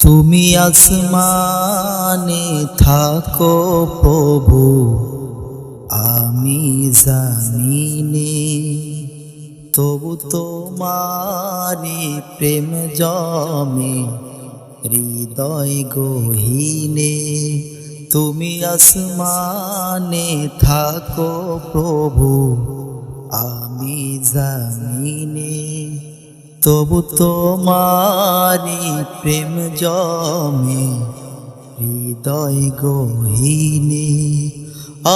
তুমি আসমানে থাকো প্রভু, আমি জামিনে। তবু তোমারি প্রেম জমে, হৃদয় গহীনে। তুমি আসমানে থাকো প্রভু, আমি জামিনে। তবু তোমারি প্রেম জমে, হৃদয় গহীনে।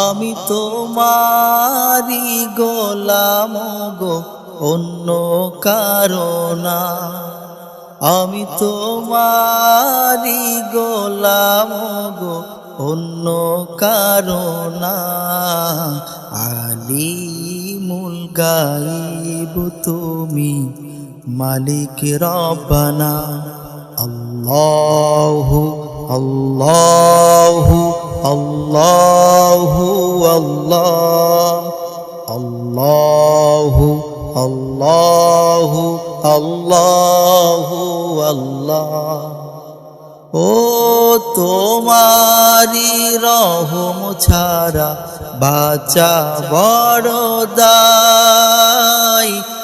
আমি তোমারি গোলাম গো, অন্য কারণা। আমি তোমারি গোলাম গো, অন্য কারণা। আলিমুল গাইব তুমি মালিক রব্বানা। আল্লাহু আল্লাহু আল্লাহু, আল্লাহ। আল্লাহু আল্লাহু আল্লাহু, আল্লাহ। ও তোমারি রহম ছাড়া বাচা বড় দায়।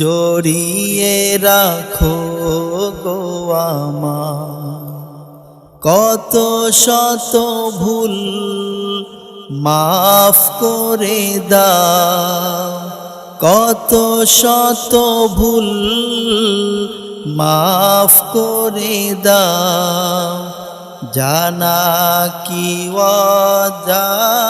জড়িয়ে রাখো গো আমার। কত শত ভুল মাফ করে দাও। কত শত ভুল মাফ করে দা জানা কি জানা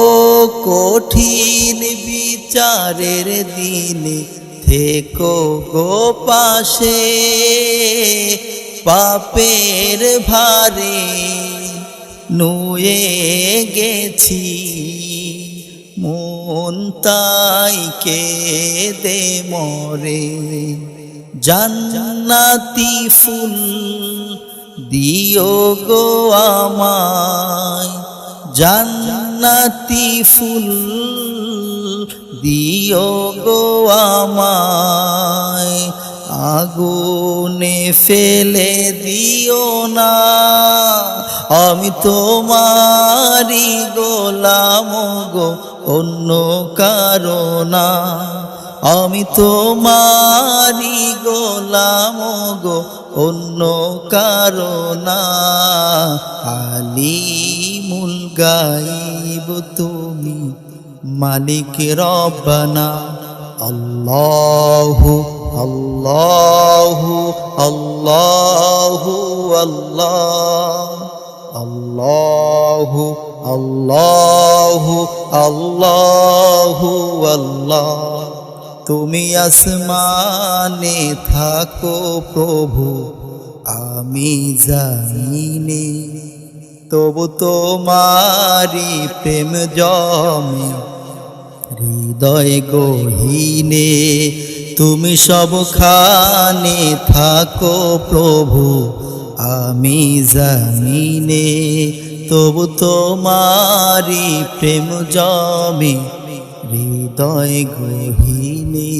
কঠিন বিচারের দিনে থেকো গো পাশে, পাপের ভারে নুয়ে গেছি। মন তাই দে মরে, জান্নাতি ফুল দিও গো আমায় জান্নাতি ফুল দিও গো আমায়। আগুনে ফেলে দিও না। আমি তোমারি গোলাম গো, অন্য কারণা আমি তোমারি গোলাম গো, অন্য কারণা আলিমুল গাইব তুমি মালিক রব্বানা। আল্লাহু আল্লাহু আল্লাহু, আল্লাহ। আল্লাহু আল্লাহু, আল্লাহ তুমি আসমানে থাকো প্রভু, আমি জানিনে তবু তোমারি প্রেম জমে। হৃদয় গহীনে তুমি সবখানে থাকো প্রভু, আমি জানিনে তবু তোমারি প্রেম জমে, হৃদয় গহিনে।